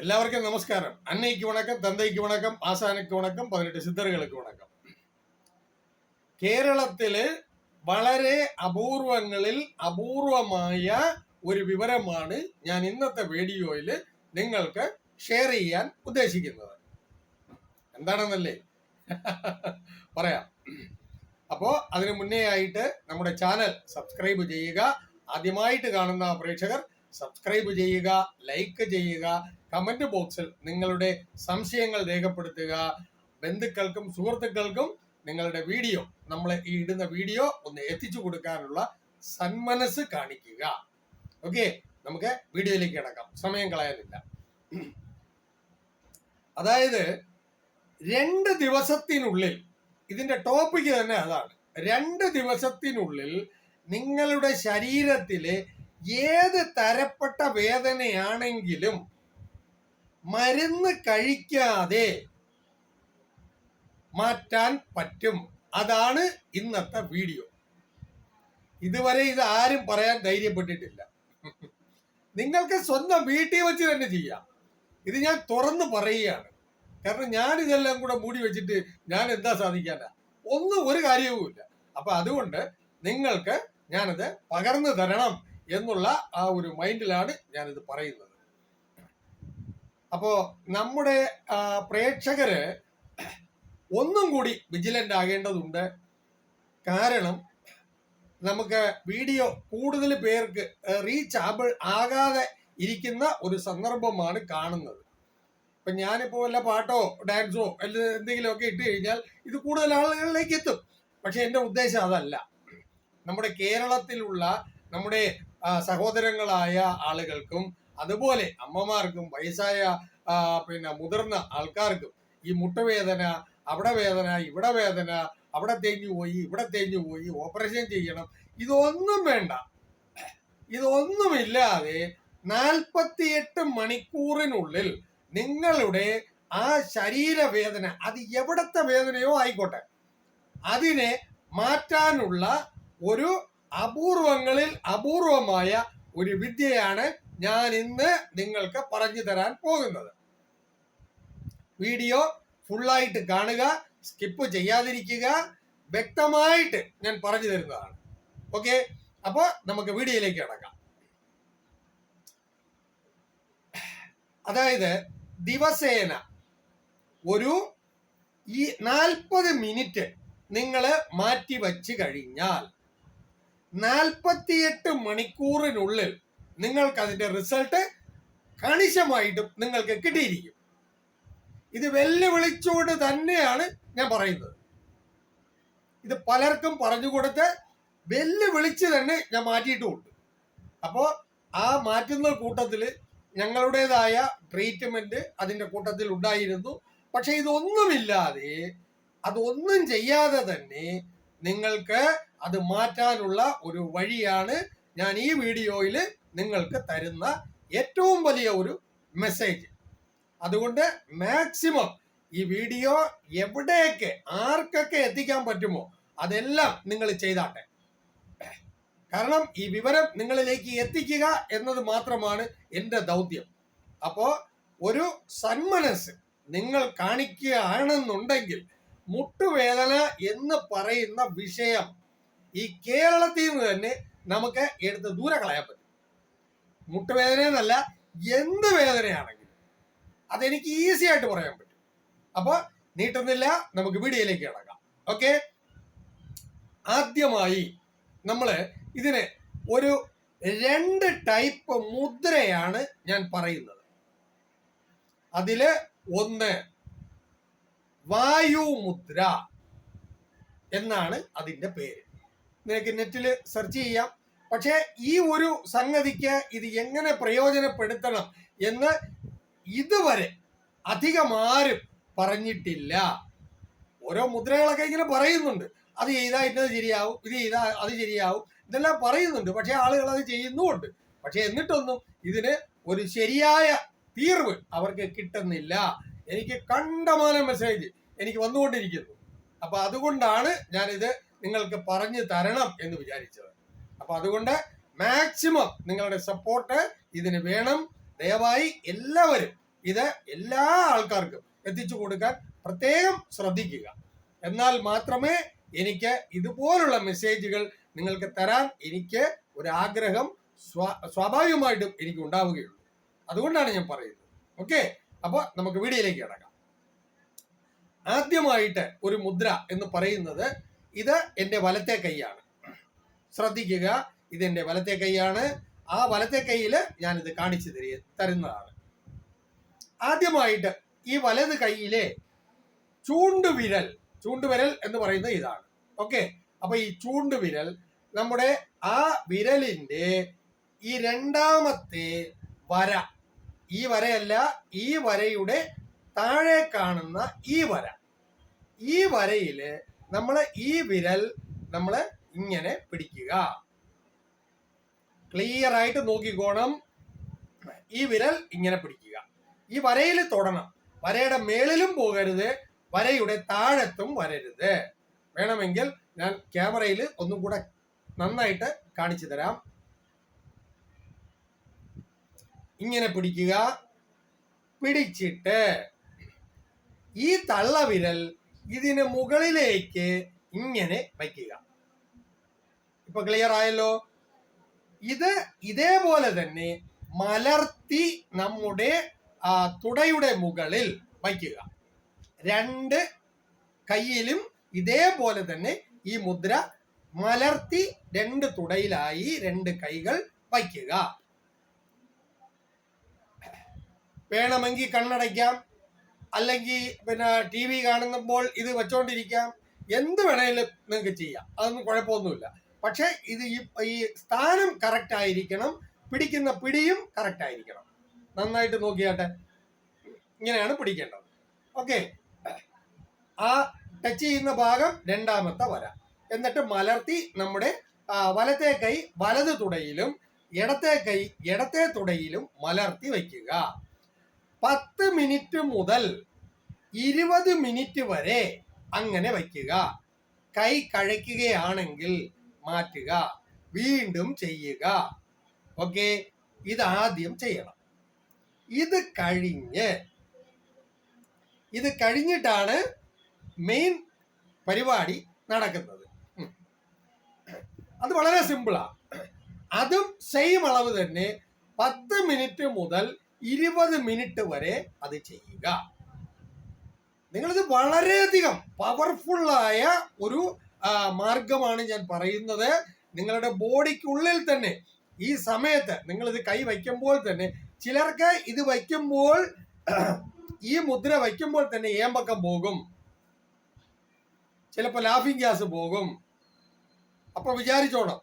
எல்லாருக்கும் நமஸ்காரம் அன்னைக்கு வணக்கம் தந்தைக்கு வணக்கம் ஆசானுக்கு வணக்கம் பதினெட்டு சித்தர்களுக்கு வணக்கம் കേരളത്തില് വളരെ അപൂർവങ്ങളിൽ അപൂർവമായ ഒരു വിവരമാണ് ഞാൻ ഇന്നത്തെ വീഡിയോയിൽ നിങ്ങൾക്ക് ഷെയർ ചെയ്യാൻ ഉദ്ദേശിക്കുന്നത് എന്താണെന്നല്ലേ പറയാം അപ്പോ അതിനു മുന്നേ ആയിട്ട് നമ്മുടെ ചാനൽ സബ്സ്ക്രൈബ് ചെയ്യുക ആദ്യമായിട്ട് കാണുന്ന പ്രേക്ഷകർ സബ്സ്ക്രൈബ് ചെയ്യുക ലൈക്ക് ചെയ്യുക കമന്റ് ബോക്സിൽ നിങ്ങളുടെ സംശയങ്ങൾ രേഖപ്പെടുത്തുക. ബന്ധുക്കൾക്കും സുഹൃത്തുക്കൾക്കും നിങ്ങളുടെ വീഡിയോ നമ്മൾ ഈ ഇടുന്ന വീഡിയോ ഒന്ന് എത്തിച്ചു കൊടുക്കാനുള്ള സന്മനസ് കാണിക്കുക. ഓക്കെ നമുക്ക് വീഡിയോയിലേക്ക് കിടക്കാം. സമയം കളയാനില്ല. അതായത് രണ്ട് ദിവസത്തിനുള്ളിൽ ഇതിന്റെ ടോപ്പിക്ക് തന്നെ അതാണ്. രണ്ട് ദിവസത്തിനുള്ളിൽ നിങ്ങളുടെ ശരീരത്തിലെ ഏത് തരപ്പെട്ട വേദനയാണെങ്കിലും മരുന്ന് കഴിക്കാതെ മാറ്റാൻ പറ്റും. അതാണ് ഇന്നത്തെ വീഡിയോ. ഇതുവരെ ഇത് ആരും പറയാൻ ധൈര്യപ്പെട്ടിട്ടില്ല. നിങ്ങൾക്ക് സ്വന്തം വീട്ടിൽ വെച്ച് തന്നെ ചെയ്യാം. ഇത് ഞാൻ തുറന്നു പറയുകയാണ്. കാരണം ഞാൻ ഇതെല്ലാം കൂടെ മൂടി വെച്ചിട്ട് ഞാൻ എന്താ സാധിക്കാനാ? ഒന്നും ഒരു കാര്യവുമില്ല അപ്പൊ അതുകൊണ്ട് നിങ്ങൾക്ക് ഞാനത് പകർന്നു തരണം എന്നുള്ള ആ ഒരു മൈൻഡിലാണ് ഞാനിത് പറയുന്നത്. അപ്പോ നമ്മുടെ പ്രേക്ഷകര് ഒന്നും കൂടി വിജിലന്റ് ആകേണ്ടതുണ്ട്. കാരണം നമുക്ക് വീഡിയോ കൂടുതൽ പേർക്ക് റീച്ച് ആബിൾ ആകാതെ ഇരിക്കുന്ന ഒരു സന്ദർഭമാണ് കാണുന്നത്. ഇപ്പൊ ഞാനിപ്പോ വല്ല പാട്ടോ ഡാൻസോ അല്ല എന്തെങ്കിലുമൊക്കെ ഇട്ട് കഴിഞ്ഞാൽ ഇത് കൂടുതൽ ആളുകളിലേക്ക് എത്തും. പക്ഷെ എന്റെ ഉദ്ദേശം അതല്ല. നമ്മുടെ കേരളത്തിലുള്ള നമ്മുടെ സഹോദരങ്ങളായ ആളുകൾക്കും അതുപോലെ അമ്മമാർക്കും വയസ്സായ പിന്നെ മുതിർന്ന ആൾക്കാർക്കും ഈ മുട്ടുവേദന അവിടെ വേദന ഇവിടെ വേദന അവിടെ തേഞ്ഞു പോയി ഇവിടെ തേഞ്ഞു പോയി ഓപ്പറേഷൻ ചെയ്യണം ഇതൊന്നും വേണ്ട. ഇതൊന്നുമില്ലാതെ നാൽപ്പത്തിയെട്ട് മണിക്കൂറിനുള്ളിൽ നിങ്ങളുടെ ആ ശരീരവേദന അത് എവിടത്തെ വേദനയോ ആയിക്കോട്ടെ അതിനെ മാറ്റാനുള്ള ഒരു അപൂർവങ്ങളിൽ അപൂർവമായ ഒരു വിദ്യയാണ് ഞാൻ ഇന്ന് നിങ്ങൾക്ക് പറഞ്ഞു തരാൻ പോകുന്നത്. വീഡിയോ ഫുള്ളായിട്ട് കാണുക സ്കിപ്പ് ചെയ്യാതിരിക്കുക വ്യക്തമായിട്ട് ഞാൻ പറഞ്ഞു തരുന്നതാണ്. ഓക്കെ അപ്പോൾ നമുക്ക് വീഡിയോയിലേക്ക് കിടക്കാം. അതായത് ദിവസേന ഒരു ഈ നാൽപ്പത് മിനിറ്റ് നിങ്ങൾ മാറ്റി വച്ച് കഴിഞ്ഞാൽ നാൽപ്പത്തിയെട്ട് മണിക്കൂറിനുള്ളിൽ നിങ്ങൾക്ക് അതിന്റെ റിസൾട്ട് കണിശമായിട്ടും നിങ്ങൾക്ക് കിട്ടിയിരിക്കും. ഇത് വെല്ലുവിളിച്ചുകൊണ്ട് തന്നെയാണ് ഞാൻ പറയുന്നത്. ഇത് പലർക്കും പറഞ്ഞു കൊടുത്ത് വെല്ലുവിളിച്ച് തന്നെ ഞാൻ മാറ്റിയിട്ടുമുണ്ട് അപ്പോൾ ആ മാറ്റുന്ന കൂട്ടത്തിൽ ഞങ്ങളുടേതായ ട്രീറ്റ്മെന്റ് അതിന്റെ കൂട്ടത്തിൽ ഉണ്ടായിരുന്നു. പക്ഷെ ഇതൊന്നുമില്ലാതെ അതൊന്നും ചെയ്യാതെ തന്നെ നിങ്ങൾക്ക് അത് മാറ്റാനുള്ള ഒരു വഴിയാണ് ഞാൻ ഈ വീഡിയോയിൽ നിങ്ങൾക്ക് തരുന്ന ഏറ്റവും വലിയ ഒരു മെസ്സേജ് അതുകൊണ്ട് മാക്സിമം ഈ വീഡിയോ എവിടെയൊക്കെ ആർക്കൊക്കെ എത്തിക്കാൻ പറ്റുമോ അതെല്ലാം നിങ്ങൾ ചെയ്താട്ടെ. കാരണം ഈ വിവരം നിങ്ങളിലേക്ക് എത്തിക്കുക എന്നത് മാത്രമാണ് എന്റെ ദൗത്യം. അപ്പോ ഒരു സന്മനസ് നിങ്ങൾ കാണിക്കുകയാണെന്നുണ്ടെങ്കിൽ മുട്ടുവേദന എന്ന് പറയുന്ന വിഷയം ഈ കേരളത്തിൽ നിന്ന് തന്നെ നമുക്ക് എടുത്ത് ദൂരെ കളയാൻ പറ്റും. മുട്ടുവേദന എന്നല്ല എന്ത് വേദനയാണെങ്കിലും അതെനിക്ക് ഈസി ആയിട്ട് പറയാൻ പറ്റും. അപ്പൊ നീട്ടുന്നില്ല നമുക്ക് വീഡിയോയിലേക്ക് കിടക്കാം. ഓക്കെ? ആദ്യമായി നമ്മൾ ഇതിന് ഒരു രണ്ട് ടൈപ്പ് മുദ്രയാണ് ഞാൻ പറയുന്നത്. അതിൽ ഒന്ന് വായു മുദ്ര എന്നാണ് അതിന്റെ പേര്. നിനക്ക് നെറ്റിൽ സെർച്ച് ചെയ്യാം. പക്ഷേ ഈ ഒരു സംഗതിക്ക് ഇത് എങ്ങനെ പ്രയോജനപ്പെടുത്തണം എന്ന് ഇതുവരെ അധികം ആരും പറഞ്ഞിട്ടില്ല. ഓരോ മുദ്രകളൊക്കെ ഇങ്ങനെ പറയുന്നുണ്ട്. അത് ചെയ്താൽ ഇന്നത് ശരിയാവും ഇത് ചെയ്താൽ അത് ശരിയാവും ഇതെല്ലാം പറയുന്നുണ്ട്. പക്ഷേ ആളുകൾ അത് ചെയ്യുന്നുമുണ്ട്. പക്ഷെ എന്നിട്ടൊന്നും ഇതിന് ഒരു ശരിയായ തീർവ് അവർക്ക് കിട്ടുന്നില്ല. എനിക്ക് കണ്ടമാനം മെസ്സേജ് എനിക്ക് വന്നുകൊണ്ടിരിക്കുന്നു. അപ്പൊ അതുകൊണ്ടാണ് ഞാനിത് നിങ്ങൾക്ക് പറഞ്ഞു തരണം എന്ന് വിചാരിച്ചത്. അപ്പൊ അതുകൊണ്ട് മാക്സിമം നിങ്ങളുടെ സപ്പോർട്ട് ഇതിന് വേണം. ദയവായി എല്ലാവരും ഇത് എല്ലാ ആൾക്കാർക്കും എത്തിച്ചു കൊടുക്കാൻ പ്രത്യേകം ശ്രദ്ധിക്കുക. എന്നാൽ മാത്രമേ എനിക്ക് ഇതുപോലുള്ള മെസ്സേജുകൾ നിങ്ങൾക്ക് തരാൻ എനിക്ക് ഒരാഗ്രഹം സ്വാഭാവികമായിട്ടും എനിക്ക് ഉണ്ടാവുകയുള്ളൂ. അതുകൊണ്ടാണ് ഞാൻ പറയുന്നത്. ഓക്കെ അപ്പൊ നമുക്ക് വീഡിയോയിലേക്ക് കിടക്കാം. ആദ്യമായിട്ട് ഒരു മുദ്ര എന്ന് പറയുന്നത് ഇത് എന്റെ വലത്തെ കൈയാണ്. ശ്രദ്ധിക്കുക. ഇത് എന്റെ വലത്തെ കൈയാണ്. ആ വലത്തെ കൈയിൽ ഇത് കാണിച്ചു തരിക തരുന്നതാണ്. ആദ്യമായിട്ട് ഈ വലത് കൈയിലെ ചൂണ്ടുവിരൽ ചൂണ്ടുവിരൽ എന്ന് പറയുന്നത് ഇതാണ്. ഓക്കെ? അപ്പൊ ഈ ചൂണ്ടുവിരൽ നമ്മുടെ ആ വിരലിന്റെ ഈ രണ്ടാമത്തെ വര. ഈ വരയല്ല ഈ വരയുടെ താഴെ കാണുന്ന ഈ വര. ഈ വരയിൽ നമ്മൾ ഈ വിരൽ നമ്മൾ ഇങ്ങനെ പിടിക്കുക. ക്ലിയർ ആയിട്ട് നോക്കിക്കോണം. ഈ വിരൽ ഇങ്ങനെ പിടിക്കുക. ഈ വരയിൽ തൊടണം. വരയുടെ മേളിലും പോകരുത്. വരയുടെ താഴത്തും വരരുത്. വേണമെങ്കിൽ ഞാൻ ക്യാമറയിൽ ഒന്നും കൂടെ നന്നായിട്ട് കാണിച്ചു തരാം. ഇങ്ങനെ പിടിക്കുക. പിടിച്ചിട്ട് ഈ തള്ളവിരൽ ഇതിന് മുകളിലേക്ക് ഇങ്ങനെ വയ്ക്കുക. ഇപ്പൊ ക്ലിയർ ആയല്ലോ? ഇത് ഇതേപോലെ തന്നെ മലർത്തി നമ്മുടെ തുടയുടെ മുകളിൽ വയ്ക്കുക. രണ്ട് കയ്യിലും ഇതേപോലെ തന്നെ ഈ മുദ്ര മലർത്തി രണ്ട് തുടയിലായി രണ്ട് കൈകൾ വയ്ക്കുക. വേണമെങ്കിൽ കണ്ണടയ്ക്കാം. അല്ലെങ്കിൽ പിന്നെ ടി വി കാണുമ്പോൾ ഇത് വെച്ചോണ്ടിരിക്കാം. എന്ത് വേണേലും നിങ്ങൾക്ക് ചെയ്യാം. അതൊന്നും കുഴപ്പമൊന്നുമില്ല. പക്ഷെ ഇത് ഈ സ്ഥാനം കറക്റ്റ് ആയിരിക്കണം പിടിക്കുന്ന പിടിയും കറക്റ്റ് ആയിരിക്കണം. നന്നായിട്ട് നോക്കിയാട്ടെ. ഇങ്ങനെയാണ് പിടിക്കേണ്ടത്. ഓക്കെ ആ ടച്ച് ചെയ്യുന്ന ഭാഗം രണ്ടാമത്തെ വര. എന്നിട്ട് മലർത്തി നമ്മുടെ വലത്തെ കൈ വലത് തുടയിലും ഇടത്തെ കൈ ഇടത്തെ തുടയിലും മലർത്തി വയ്ക്കുക. പത്ത് മിനിറ്റ് മുതൽ ഇരുപത് മിനിറ്റ് വരെ അങ്ങനെ വയ്ക്കുക. കൈ കഴയ്ക്കുകയാണെങ്കിൽ മാറ്റുക വീണ്ടും ചെയ്യുക. ഓക്കെ? ഇത് ആദ്യം ചെയ്യണം. ഇത് കഴിഞ്ഞ് ഇത് കഴിഞ്ഞിട്ടാണ് മെയിൻ പരിപാടി നടക്കുന്നത്. അത് വളരെ സിമ്പിളാണ് അതും സെയിം അളവ് തന്നെ പത്ത് മിനിറ്റ് മുതൽ ഇരുപത് മിനിറ്റ് വരെ അത് ചെയ്യുക. നിങ്ങളിത് വളരെയധികം പവർഫുള്ളായ ഒരു മാർഗമാണ് ഞാൻ പറയുന്നത്. നിങ്ങളുടെ ബോഡിക്കുള്ളിൽ തന്നെ ഈ സമയത്ത് നിങ്ങൾ ഇത് കൈ വയ്ക്കുമ്പോൾ തന്നെ ചിലർക്ക് ഇത് വയ്ക്കുമ്പോൾ ഈ മുദ്ര വയ്ക്കുമ്പോൾ തന്നെ ഏമ്പക്കം പോകും. ചിലപ്പോൾ ലാഫിംഗ് ഗ്യാസ് പോകും. അപ്പൊ വിചാരിച്ചോണം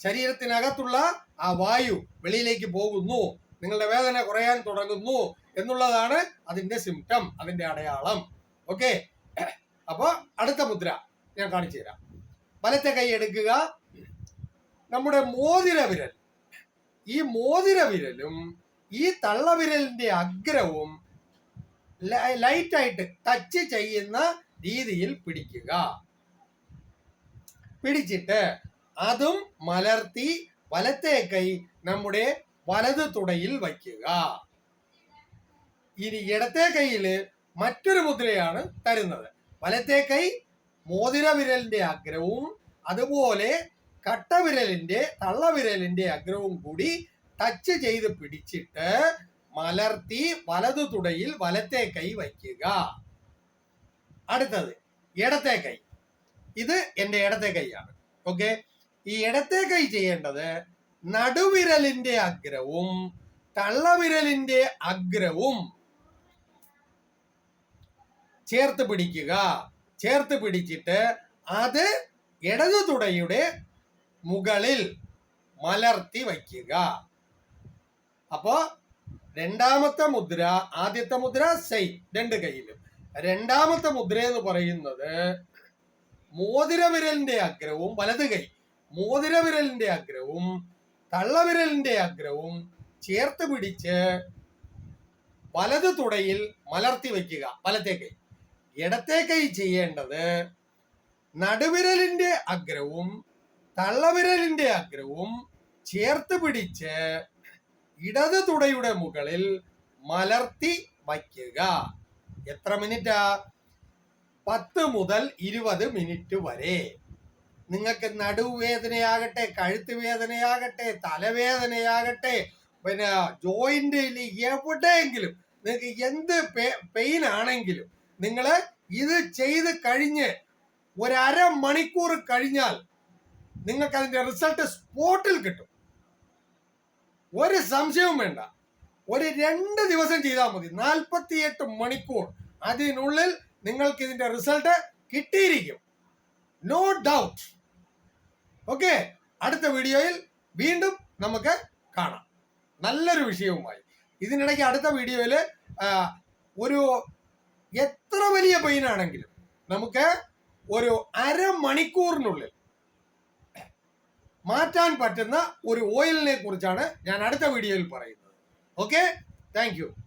ശരീരത്തിനകത്തുള്ള ആ വായു വെളിയിലേക്ക് പോകുന്നു നിങ്ങളുടെ വേദന കുറയാൻ തുടങ്ങുന്നു എന്നുള്ളതാണ് അതിന്റെ സിംറ്റം അതിന്റെ അടയാളം. ഓക്കെ അപ്പൊ അടുത്ത മുദ്ര. ഞാൻ കാണിച്ചു തരാം. വലത്തെ കൈ എടുക്കുക. നമ്മുടെ മോതിര വിരൽ. ഈ മോതിര വിരലും ഈ തള്ളവിരലിന്റെ അഗ്രവും ലൈറ്റ് ആയിട്ട് ടച്ച് ചെയ്യുന്ന രീതിയിൽ പിടിക്കുക. പിടിച്ചിട്ട് അതും മലർത്തി വലത്തെ കൈ നമ്മുടെ വലത് തുടയിൽ വയ്ക്കുക. ഇനി ഇടത്തെ കയ്യിൽ മറ്റൊരു മുദ്രയാണ് തരുന്നത്. വലത്തെ കൈ മോതിര വിരലിന്റെ അഗ്രവും അതുപോലെ കട്ടവിരലിന്റെ തള്ളവിരലിന്റെ അഗ്രവും കൂടി ടച്ച് ചെയ്ത് പിടിച്ചിട്ട് മലർത്തി വലതു തുടയിൽ വലത്തെ കൈ വയ്ക്കുക. അടുത്തത് ഇടത്തെ കൈ. ഇത് എന്റെ ഇടത്തെ കൈയാണ്. ഓക്കെ ഈ ഇടത്തെ കൈ ചെയ്യേണ്ടത് നടുവിരലിന്റെ അഗ്രവും തള്ളവിരലിന്റെ അഗ്രവും ചേർത്ത് പിടിക്കുക. ചേർത്ത് പിടിച്ചിട്ട് അത് ഇടതു തുടയുടെ മുകളിൽ മലർത്തി വയ്ക്കുക. അപ്പോ രണ്ടാമത്തെ മുദ്ര ആദ്യത്തെ മുദ്ര സെയിം രണ്ട് കയ്യിലും രണ്ടാമത്തെ മുദ്ര എന്ന് പറയുന്നത് മോതിരവിരലിന്റെ അഗ്രവും വലത് കൈ. മോതിരവിരലിന്റെ അഗ്രവും തള്ളവിരലിന്റെ അഗ്രവും ചേർത്ത് പിടിച്ച് വലത് തുടയിൽ മലർത്തി വയ്ക്കുക വലത്തെ കൈ. ഇടത്തെ കൈ ചെയ്യേണ്ടത് നടുവിരലിന്റെ അഗ്രവും തള്ളവിരലിന്റെ അഗ്രവും ചേർത്ത് പിടിച്ച് ഇടത് തുടയുടെ മുകളിൽ മലർത്തി വയ്ക്കുക. എത്ര മിനിറ്റാ? പത്ത് മുതൽ ഇരുപത് മിനിറ്റ് വരെ. നിങ്ങൾക്ക് നടുവേദനയാകട്ടെ കഴുത്ത് വേദനയാകട്ടെ തലവേദനയാകട്ടെ പിന്നെ ജോയിന്റിൽ എവിടെയെങ്കിലും നിങ്ങൾക്ക് എന്ത് പെയിൻ ആണെങ്കിലും നിങ്ങൾ ഇത് ചെയ്ത് കഴിഞ്ഞ് ഒരു അര മണിക്കൂർ കഴിഞ്ഞാൽ നിങ്ങൾക്ക് അതിന്റെ റിസൾട്ട് സ്പോട്ടിൽ കിട്ടും. ഒരു സംശയവും വേണ്ട. ഒരു രണ്ട് ദിവസം ചെയ്താൽ മതി. നാൽപ്പത്തിയെട്ട് മണിക്കൂർ അതിനുള്ളിൽ നിങ്ങൾക്ക് ഇതിന്റെ റിസൾട്ട് കിട്ടിയിരിക്കും. നോ ഡൗട്ട് ഓക്കെ അടുത്ത വീഡിയോയിൽ വീണ്ടും നമുക്ക് കാണാം. നല്ലൊരു വിഷയവുമായി. ഇതിനിടയ്ക്ക് അടുത്ത വീഡിയോയിൽ ഒരു എത്ര വലിയ പെയിൻ ആണെങ്കിലും നമുക്ക് ഒരു അരമണിക്കൂറിനുള്ളിൽ മാറ്റാൻ പറ്റുന്ന ഒരു ഓയിലിനെ കുറിച്ചാണ് ഞാൻ അടുത്ത വീഡിയോയിൽ പറയുന്നത്. Okay thank